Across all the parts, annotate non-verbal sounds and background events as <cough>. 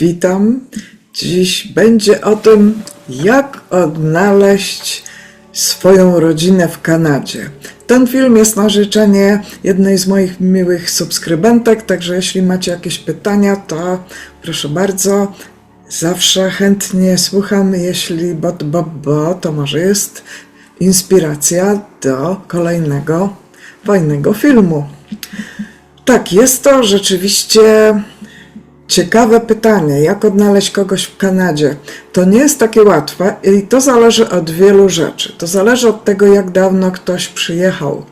Witam. Dziś będzie o tym, jak odnaleźć swoją rodzinę w Kanadzie. Ten film jest na życzenie jednej z moich miłych subskrybentek, także jeśli macie jakieś pytania, to proszę bardzo. Zawsze chętnie słucham, jeśli bo, bo, bo to może jest inspiracja do kolejnego fajnego filmu. Tak, jest to rzeczywiście ciekawe pytanie, jak odnaleźć kogoś w Kanadzie. To nie jest takie łatwe i to zależy od wielu rzeczy. To zależy od tego, jak dawno ktoś przyjechał.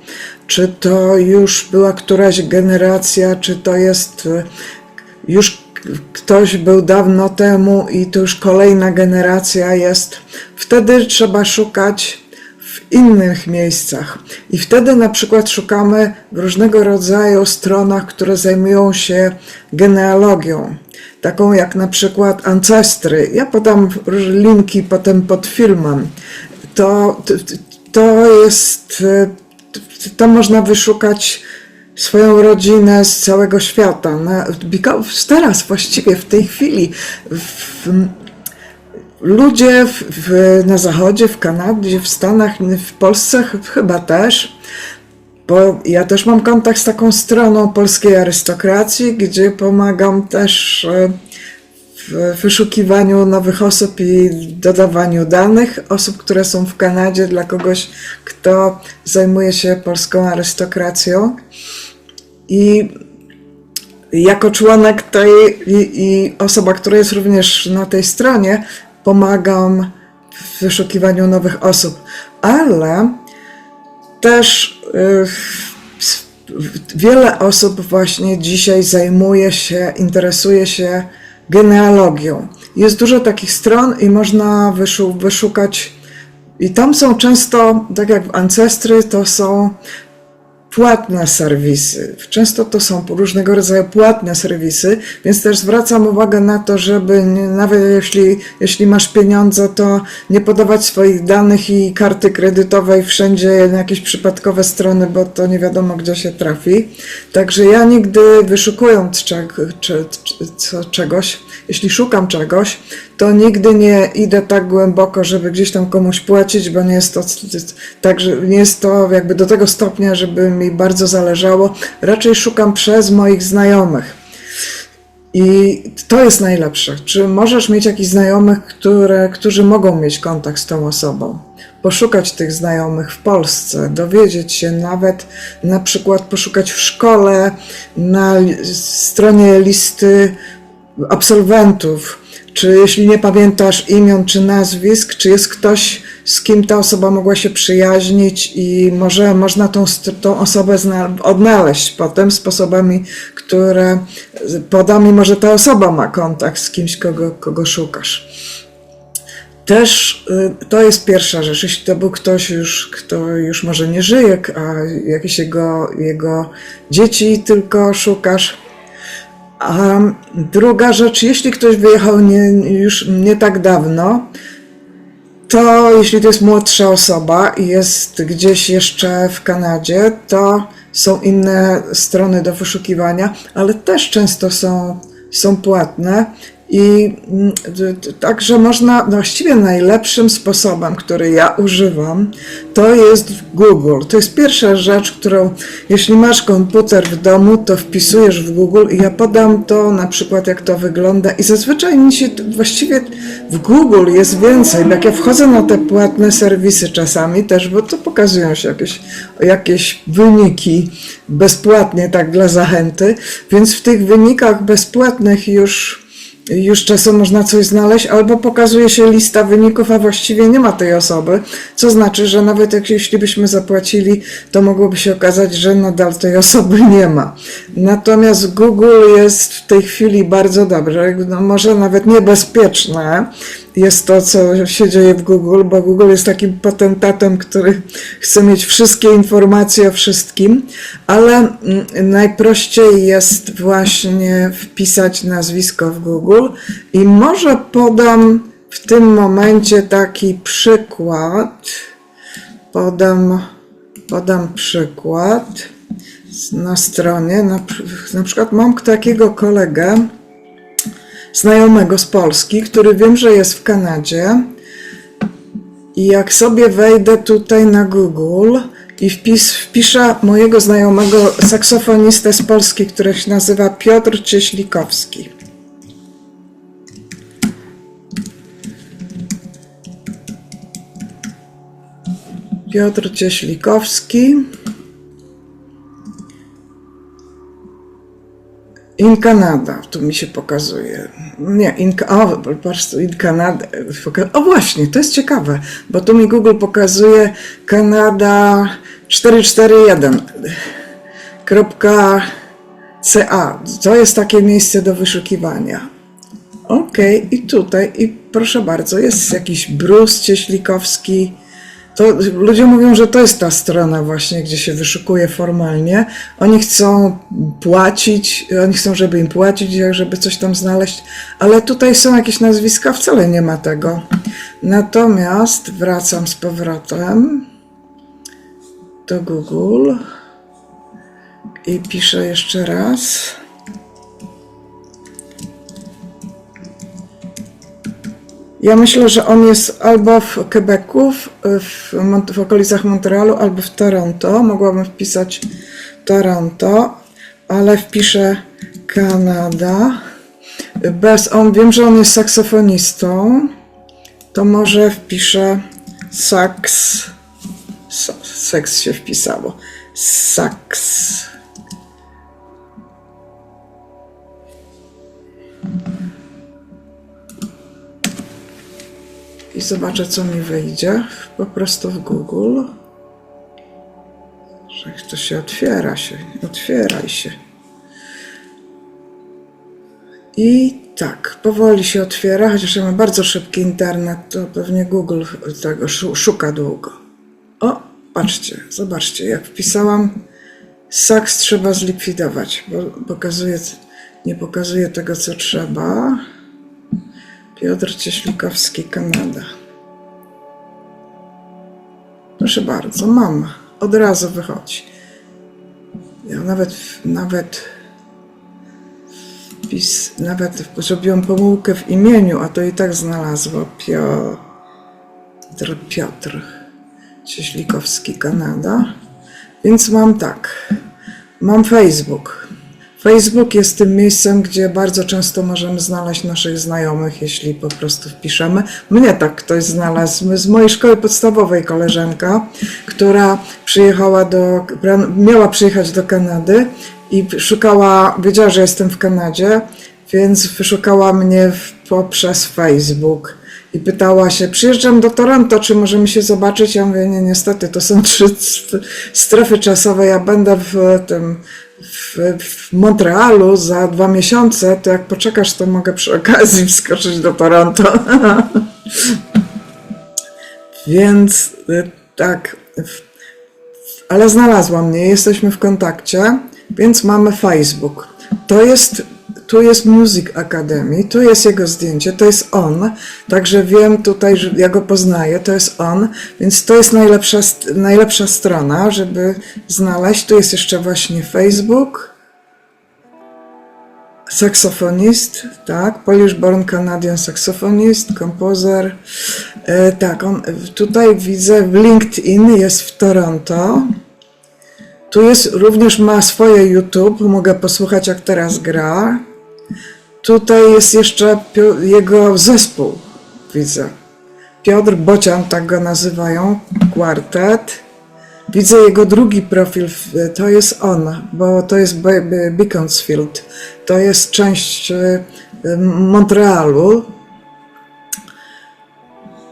Czy to już była któraś generacja, czy to jest e, już ktoś był dawno temu i to już kolejna generacja jest. Wtedy trzeba szukać innych miejscach. I wtedy na przykład szukamy w różnego rodzaju stronach, które zajmują się genealogią. Taką jak na przykład Ancestry. Ja podam linki potem pod filmem. To, to jest, tam można wyszukać swoją rodzinę z całego świata. Teraz właściwie w tej chwili w, ludzie w, w, na zachodzie, w Kanadzie, w Stanach, w Polsce ch- chyba też, bo ja też mam kontakt z taką stroną polskiej arystokracji, gdzie pomagam też e, w wyszukiwaniu nowych osób i dodawaniu danych osób, które są w Kanadzie dla kogoś, kto zajmuje się polską arystokracją. I jako członek tej i, i osoba, która jest również na tej stronie, pomagam w wyszukiwaniu nowych osób, ale też y, wiele osób właśnie dzisiaj zajmuje się, interesuje się genealogią. Jest dużo takich stron i można wyszu, wyszukać, i tam są często, tak jak w Ancestry, to są płatne serwisy. Często to są różnego rodzaju płatne serwisy, więc też zwracam uwagę na to, żeby nawet jeśli, jeśli masz pieniądze, to nie podawać swoich danych i karty kredytowej wszędzie na jakieś przypadkowe strony, bo to nie wiadomo gdzie się trafi. Także ja nigdy wyszukując czegoś, jeśli szukam czegoś, to nigdy nie idę tak głęboko, żeby gdzieś tam komuś płacić, bo nie jest to tak, że nie jest to jakby do tego stopnia, żeby mi bardzo zależało. Raczej szukam przez moich znajomych. I to jest najlepsze. Czy możesz mieć jakichś znajomych, które, którzy mogą mieć kontakt z tą osobą? Poszukać tych znajomych w Polsce, dowiedzieć się, nawet na przykład poszukać w szkole, na stronie listy absolwentów, czy jeśli nie pamiętasz imion czy nazwisk, czy jest ktoś, z kim ta osoba mogła się przyjaźnić i może można tą, tą osobę odnaleźć potem sposobami, które podam i może ta osoba ma kontakt z kimś, kogo, kogo szukasz. Też y, to jest pierwsza rzecz. Jeśli to był ktoś już, kto już może nie żyje, a jakieś jego, jego dzieci tylko szukasz, a druga rzecz, jeśli ktoś wyjechał nie, już nie tak dawno, to jeśli to jest młodsza osoba i jest gdzieś jeszcze w Kanadzie, to są inne strony do wyszukiwania, ale też często są, są płatne i mm, także można, właściwie najlepszym sposobem, który ja używam, to jest Google. To jest pierwsza rzecz, którą, jeśli masz komputer w domu, to wpisujesz w Google i ja podam to na przykład, jak to wygląda. I zazwyczaj mi się właściwie w Google jest więcej. Jak ja wchodzę na te płatne serwisy czasami też, bo to pokazują się jakieś, jakieś wyniki bezpłatnie, tak dla zachęty, więc w tych wynikach bezpłatnych już już czasem można coś znaleźć, albo pokazuje się lista wyników, a właściwie nie ma tej osoby, co znaczy, że nawet jak, jeśli byśmy zapłacili, to mogłoby się okazać, że nadal tej osoby <laughs> nie ma. Natomiast Google jest w tej chwili bardzo dobre, no może nawet niebezpieczne, jest to, co się dzieje w Google, bo Google jest takim potentatem, który chce mieć wszystkie informacje o wszystkim, ale mm, najprościej jest właśnie wpisać nazwisko w Google i może podam w tym momencie taki przykład. Podam, podam przykład na stronie. Na, na przykład mam takiego kolegę, znajomego z Polski, który wiem, że jest w Kanadzie. I jak sobie wejdę tutaj na Google i wpis, wpiszę mojego znajomego saksofonistę z Polski, który się nazywa Piotr Cieślikowski. Piotr Cieślikowski. In Canada, tu mi się pokazuje. Nie, in, o, patrz, in Canada. O właśnie, to jest ciekawe, bo tu mi Google pokazuje Kanada 441. Kropka CA. To jest takie miejsce do wyszukiwania. Okej, i tutaj, i proszę bardzo, jest jakiś Bruce Cieślikowski. To ludzie mówią, że to jest ta strona właśnie, gdzie się wyszukuje formalnie. Oni chcą płacić, oni chcą, żeby im płacić, żeby coś tam znaleźć, ale tutaj są jakieś nazwiska, wcale nie ma tego. Natomiast wracam z powrotem do Google i piszę jeszcze raz. Ja myślę, że on jest albo w Quebecu, w, w, okolicach Montrealu, albo w Toronto. Mogłabym wpisać Toronto, ale wpiszę Kanada. Bez, on, wiem, że on jest saksofonistą, to może wpiszę sax. sa- Seks się wpisało. Sax. I zobaczę, co mi wyjdzie. Po prostu w Google. Że to się otwiera się. Otwieraj się. I tak, powoli się otwiera, chociaż ja mam bardzo szybki internet, to pewnie Google tego szu- szuka długo. O, patrzcie, zobaczcie, jak wpisałam saks trzeba zlikwidować, bo pokazuje, nie pokazuje tego, co trzeba. Piotr Cieślikowski, Kanada. Proszę bardzo, mam. Od razu wychodzi. Ja nawet, nawet, wpis, nawet zrobiłam pomyłkę w imieniu, a to i tak znalazło. Piotr, Piotr Cieślikowski, Kanada. Więc mam tak. Mam Facebook. Facebook jest tym miejscem, gdzie bardzo często możemy znaleźć naszych znajomych, jeśli po prostu wpiszemy. Mnie tak ktoś znalazł z mojej szkoły podstawowej koleżanka, która przyjechała do, miała przyjechać do Kanady i szukała, wiedziała, że jestem w Kanadzie, więc wyszukała mnie poprzez Facebook i pytała się, przyjeżdżam do Toronto, czy możemy się zobaczyć? Ja mówię, nie, niestety, to są trzy st- strefy czasowe, ja będę w tym, w, w Montrealu za dwa miesiące, to jak poczekasz, to mogę przy okazji <laughs> wskoczyć do Toronto. <laughs> Więc y, tak, ale znalazła mnie, jesteśmy w kontakcie, więc mamy Facebook. To jest, tu jest Music Academy, tu jest jego zdjęcie, to jest on, także wiem tutaj, że ja go poznaję, to jest on, więc to jest najlepsza, najlepsza strona, żeby znaleźć. Tu jest jeszcze właśnie Facebook. Saksofonist, tak, Polish born Canadian saksofonist, kompozer. E, tak, on tutaj widzę w LinkedIn jest w Toronto. Tu jest również ma swoje YouTube, mogę posłuchać jak teraz gra. Tutaj jest jeszcze jego zespół, widzę. Piotr Bocian, tak go nazywają, kwartet. Widzę jego drugi profil, to jest on, bo to jest Be- Be- Beaconsfield. To jest część e, Montrealu.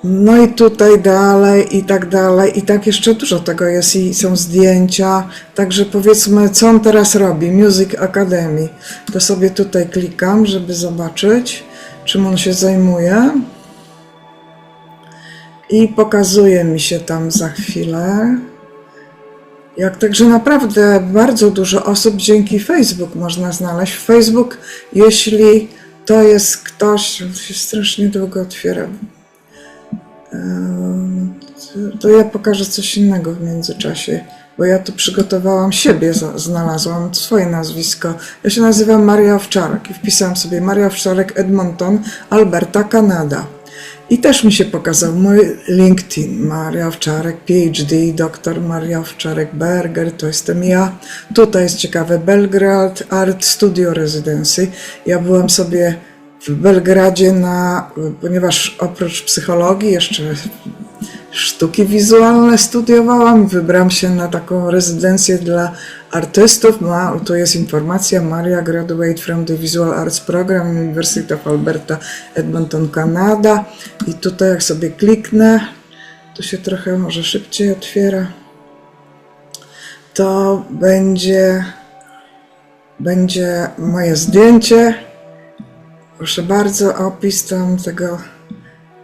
No i tutaj dalej i tak dalej i tak jeszcze dużo tego jest i są zdjęcia. Także powiedzmy, co on teraz robi? Music Academy. To sobie tutaj klikam, żeby zobaczyć, czym on się zajmuje. I pokazuje mi się tam za chwilę. Jak także naprawdę bardzo dużo osób dzięki Facebook można znaleźć. Facebook, jeśli to jest ktoś, to się strasznie długo otwiera. To ja pokażę coś innego w międzyczasie. bo ja tu przygotowałam siebie, znalazłam swoje nazwisko. Ja się nazywam Maria Owczarek i wpisałam sobie Maria Owczarek Edmonton, Alberta, Kanada. I też mi się pokazał mój LinkedIn, Maria Owczarek, PhD, doktor Maria Owczarek Berger, to jestem ja. Tutaj jest ciekawe, Belgrad Art Studio Residency. Ja byłam sobie w Belgradzie na, ponieważ oprócz psychologii jeszcze sztuki wizualne studiowałam, wybrałam się na taką rezydencję dla artystów. Ma, tu jest informacja, Maria graduate from the Visual Arts Program University of Alberta, Edmonton, Kanada. I tutaj jak sobie kliknę, to się trochę może szybciej otwiera. To będzie, będzie moje zdjęcie. Proszę bardzo, opis tam tego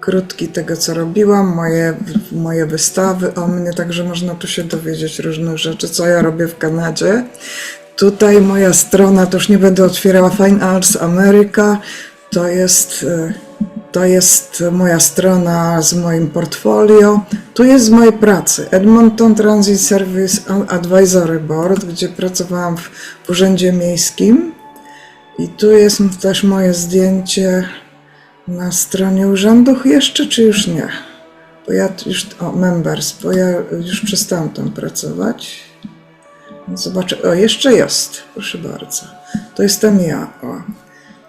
krótki tego, co robiłam, moje, moje wystawy o mnie, także można tu się dowiedzieć różnych rzeczy, co ja robię w Kanadzie. Tutaj moja strona, to już nie będę otwierała Fine Arts America, to jest, e, to jest moja strona z moim portfolio. Tu jest z mojej pracy Edmonton Transit Service Advisory Board, gdzie pracowałam w, w Urzędzie Miejskim. I tu jest też moje zdjęcie na stronie urzędu jeszcze, czy już nie? Bo ja już, o, members, bo ja już przestałam tam pracować. Zobaczę, o, jeszcze jest, proszę bardzo. To jestem ja, o.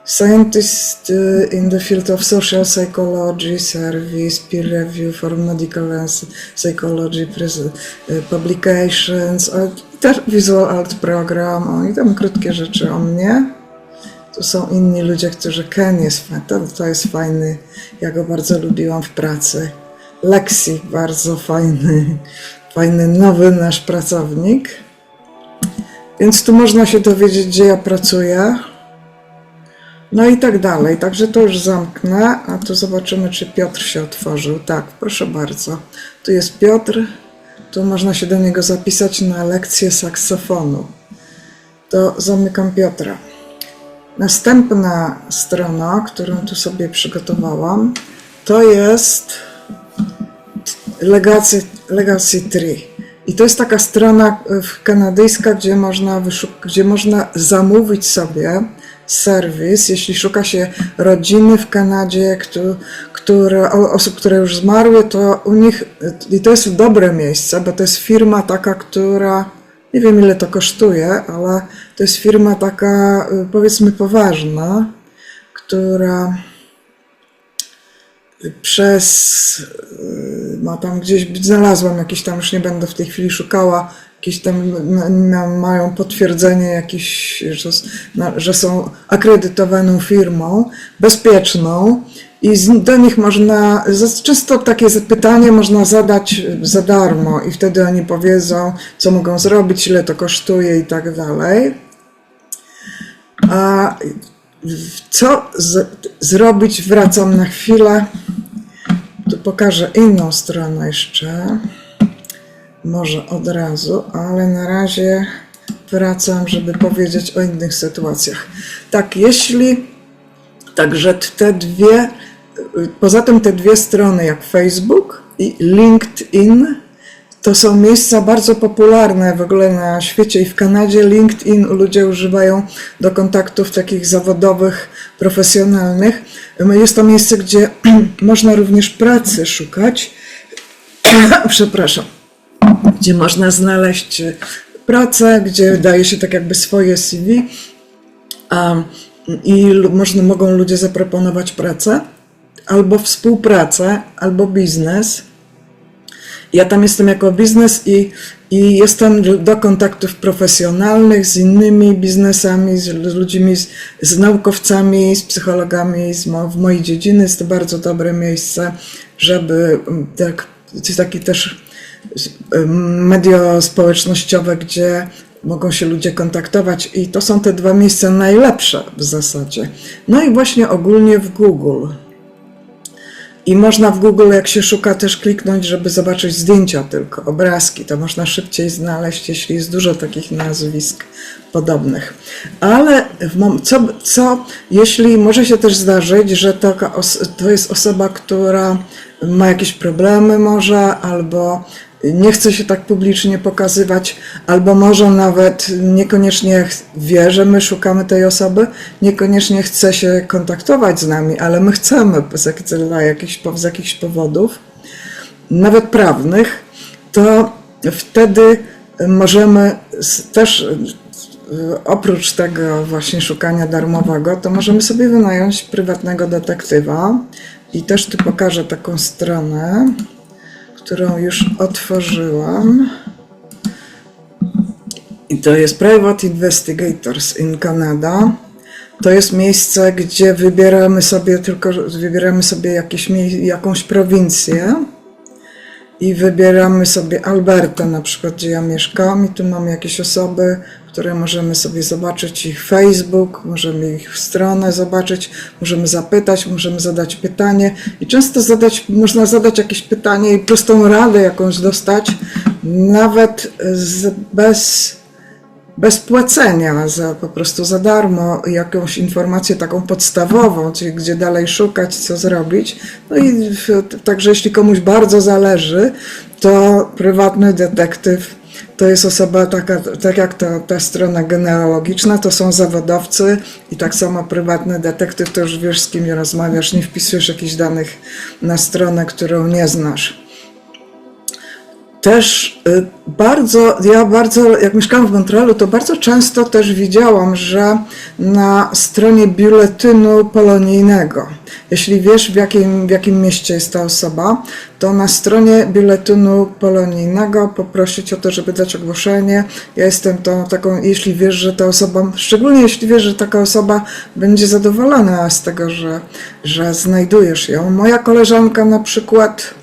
Scientist uh, in the field of social psychology, service, peer review for medical and psychology, uh, publications, i też visual art program, o, i tam krótkie rzeczy o mnie. Są inni ludzie, którzy Ken jest fajny, to, to jest fajny, ja go bardzo lubiłam w pracy. Lexi, bardzo fajny, fajny nowy nasz pracownik. Więc tu można się dowiedzieć, gdzie ja pracuję. No i tak dalej. Także to już zamknę, a tu zobaczymy, czy Piotr się otworzył. Tak, proszę bardzo. Tu jest Piotr, tu można się do niego zapisać na lekcję saksofonu. To zamykam Piotra. Następna strona, którą tu sobie przygotowałam, to jest Legacy, Legacy Tree. I to jest taka strona e, kanadyjska, gdzie można, gdzie można zamówić sobie serwis, jeśli szuka się rodziny w Kanadzie, któ- które, osób, które już zmarły, to u nich, i to jest dobre miejsce, bo to jest firma taka, która, nie wiem ile to kosztuje, ale to jest firma taka, y, powiedzmy, poważna, która przez, y, ma tam gdzieś, znalazłam jakiś tam, już nie będę w tej chwili szukała, jakieś tam mają potwierdzenie jakieś, że, że są akredytowaną firmą, bezpieczną i do nich można, często takie pytanie można zadać za darmo i wtedy oni powiedzą, co mogą zrobić, ile to kosztuje i tak dalej. A co z, zrobić? Wracam na chwilę. Tu pokażę inną stronę jeszcze. Może od razu, ale na razie wracam, żeby powiedzieć o innych sytuacjach. Tak, jeśli Także te dwie, poza tym te dwie strony, jak Facebook i LinkedIn, to są miejsca bardzo popularne w ogóle na świecie i w Kanadzie. LinkedIn ludzie używają do kontaktów takich zawodowych, profesjonalnych. Jest to miejsce, gdzie <clears throat> można również pracy szukać. <clears throat> Przepraszam gdzie można znaleźć pracę, gdzie daje się tak jakby swoje CV i można, mogą ludzie zaproponować pracę, albo współpracę, albo biznes. Ja tam jestem jako biznes i, i jestem do kontaktów profesjonalnych z innymi biznesami, z ludźmi, z, z naukowcami, z psychologami z mo, w mojej dziedziny. Jest to bardzo dobre miejsce, żeby mm, tak, jest taki też em, media społecznościowe, gdzie mogą się ludzie kontaktować i to są te dwa miejsca najlepsze w zasadzie. No i właśnie ogólnie w Google. I można w Google, jak się szuka, też kliknąć, żeby zobaczyć zdjęcia tylko, obrazki. To można szybciej znaleźć, jeśli jest dużo takich nazwisk podobnych. Ale co, co jeśli może się też zdarzyć, że to jest osoba, która ma jakieś problemy może, albo nie chce się tak publicznie pokazywać, albo może nawet niekoniecznie wie, że my szukamy tej osoby, niekoniecznie chce się kontaktować z nami, ale my chcemy z, jakichś, powodów, nawet prawnych, to wtedy możemy też y, oprócz tego właśnie szukania darmowego, to możemy sobie wynająć prywatnego detektywa i też tu pokażę taką stronę, którą już otworzyłam. I to jest Private Investigators in Canada. To jest miejsce, gdzie wybieramy sobie tylko, wybieramy sobie jakieś, jakąś prowincję i wybieramy sobie Albertę na przykład, gdzie ja mieszkam i tu mamy jakieś osoby, które możemy sobie zobaczyć ich Facebook, możemy ich stronę zobaczyć, możemy zapytać, możemy zadać pytanie i często zadać, można zadać jakieś pytanie i prostą radę jakąś dostać, nawet z, bez bez płacenia, za, po prostu za darmo jakąś informację taką podstawową, czyli gdzie dalej szukać, co zrobić. No i także jeśli komuś bardzo zależy, to prywatny detektyw to jest osoba taka, tak jak ta, ta strona genealogiczna, to są zawodowcy i tak samo prywatny detektyw, to już wiesz z kim rozmawiasz, nie wpisujesz jakichś danych na stronę, którą nie znasz też y, bardzo, ja bardzo, jak mieszkałam w Montrealu, to bardzo często też widziałam, że na stronie biuletynu polonijnego, jeśli wiesz w jakim, w jakim mieście jest ta osoba, to na stronie biuletynu polonijnego poprosić o to, żeby dać ogłoszenie. Ja jestem tą taką, jeśli wiesz, że ta osoba, szczególnie jeśli wiesz, że taka osoba będzie zadowolona z tego, że, że znajdujesz ją. Moja koleżanka na przykład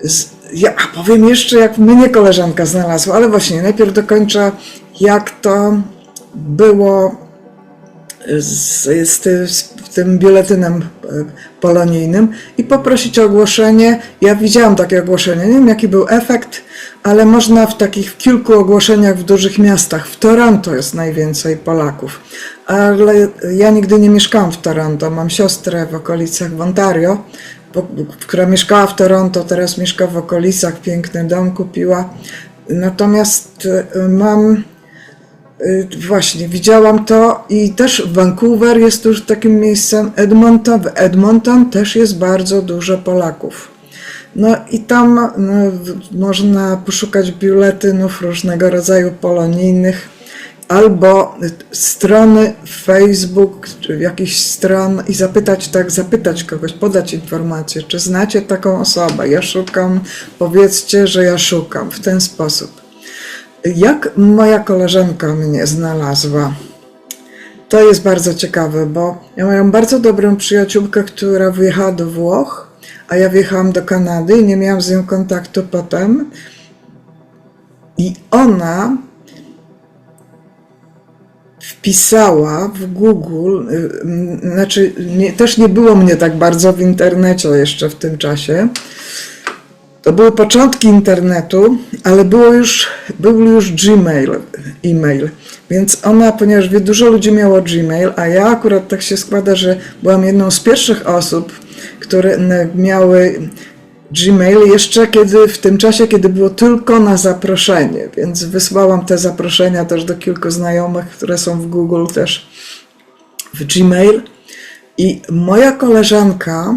z, ja powiem jeszcze, jak mnie koleżanka znalazła, ale właśnie najpierw dokończę, jak to było z, z, ty- z tym biuletynem e, polonijnym i poprosić o ogłoszenie. Ja widziałam takie ogłoszenie, nie wiem jaki był efekt, ale można w takich kilku ogłoszeniach w dużych miastach. W Toronto jest najwięcej Polaków, ale ja nigdy nie mieszkałam w Toronto. Mam siostrę w okolicach w Ontario, która mieszkała w Toronto, teraz mieszka w okolicach, piękny dom kupiła. Natomiast e, mam Y, Właśnie, widziałam to i też Vancouver jest już takim miejscem Edmontowy. Edmonton też jest bardzo dużo Polaków. No i tam no, w- można poszukać biuletynów różnego rodzaju polonijnych albo strony Facebook, czy jakichś stron i zapytać tak, zapytać kogoś, podać informację, czy znacie taką osobę, ja szukam, powiedzcie, że ja szukam w ten sposób. Jak moja koleżanka mnie znalazła? To jest bardzo ciekawe, bo ja miałam bardzo dobrą przyjaciółkę, która wyjechała do Włoch, a ja wjechałam do Kanady i nie miałam z nią kontaktu potem. I ona wpisała w Google, y, znaczy nie, też nie było mnie tak bardzo w internecie jeszcze w tym czasie. To były początki internetu, ale było już, był już Gmail, e-mail. Więc ona, ponieważ wie, dużo ludzi miało Gmail, a ja akurat tak się składa, że byłam jedną z pierwszych osób, które miały Gmail jeszcze kiedy, w tym czasie, kiedy było tylko na zaproszenie, więc wysłałam te zaproszenia też do kilku znajomych, które są w Google też w Gmail. I moja koleżanka,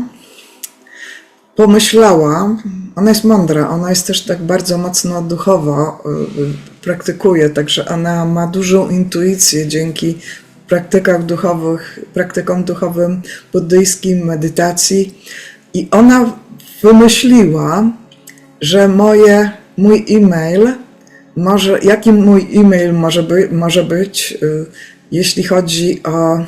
pomyślała, ona jest mądra, ona jest też tak bardzo mocno duchowo y, praktykuje, także ona ma dużą intuicję dzięki praktykach duchowych, praktykom duchowym, buddyjskim, medytacji i ona wymyśliła, że moje, mój e-mail może, jaki mój e-mail może, by, może być, y, jeśli chodzi o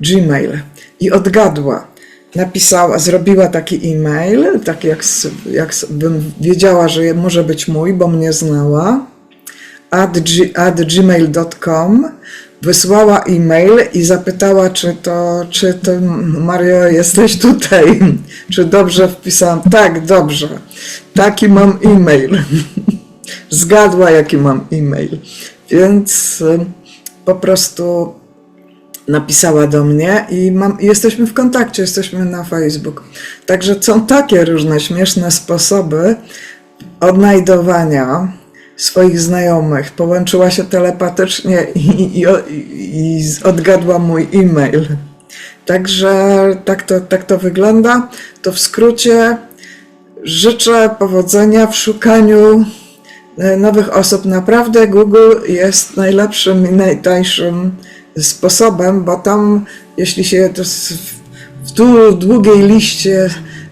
Gmail. I odgadła. Napisała, zrobiła taki e-mail, tak jak, jak bym wiedziała, że może być mój, bo mnie znała, at, at gmail.com, wysłała e-mail i zapytała, czy to, czy to Mario jesteś tutaj, <laughs> czy dobrze wpisałam. Tak, dobrze, taki mam e-mail. <laughs> Zgadła, jaki mam e-mail. Więc y, po prostu napisała do mnie i mam, jesteśmy w kontakcie, jesteśmy na Facebook. Także są takie różne śmieszne sposoby, odnajdowania swoich znajomych. Połączyła się telepatycznie i, i, i, odgadła mój e-mail. Także tak to, tak to wygląda. To w skrócie życzę powodzenia w szukaniu e, nowych osób. Naprawdę Google jest najlepszym i najtańszym sposobem, bo tam, jeśli się to w dłu- długiej liście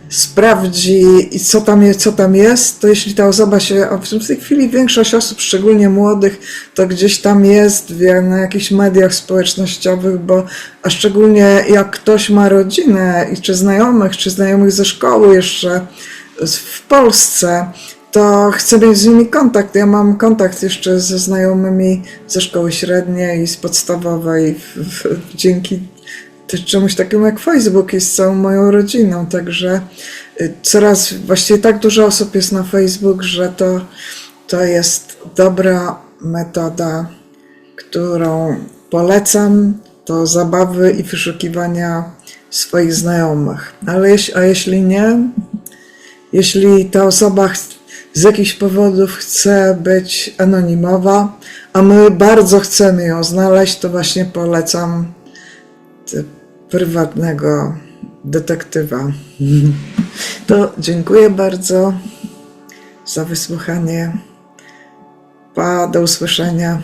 sprawdzi co tam, co tam jest, to jeśli ta osoba się, a w tej chwili większość osób, szczególnie młodych, to gdzieś tam jest na jakichś mediach społecznościowych, bo a szczególnie jak ktoś ma rodzinę i czy znajomych, czy znajomych ze szkoły jeszcze w Polsce, to chcę mieć z nimi kontakt. Ja mam kontakt jeszcze ze znajomymi ze szkoły średniej i z podstawowej w, w, dzięki też czemuś takiemu jak Facebook z całą moją rodziną, także y, coraz, właściwie tak dużo osób jest na Facebook, że to, to jest dobra metoda, którą polecam do zabawy i wyszukiwania swoich znajomych. Ale a jeśli nie, jeśli ta osoba z jakichś powodów chce być anonimowa, a my bardzo chcemy ją znaleźć, to właśnie polecam prywatnego detektywa. <laughs> To dziękuję bardzo za wysłuchanie. Pa, do usłyszenia.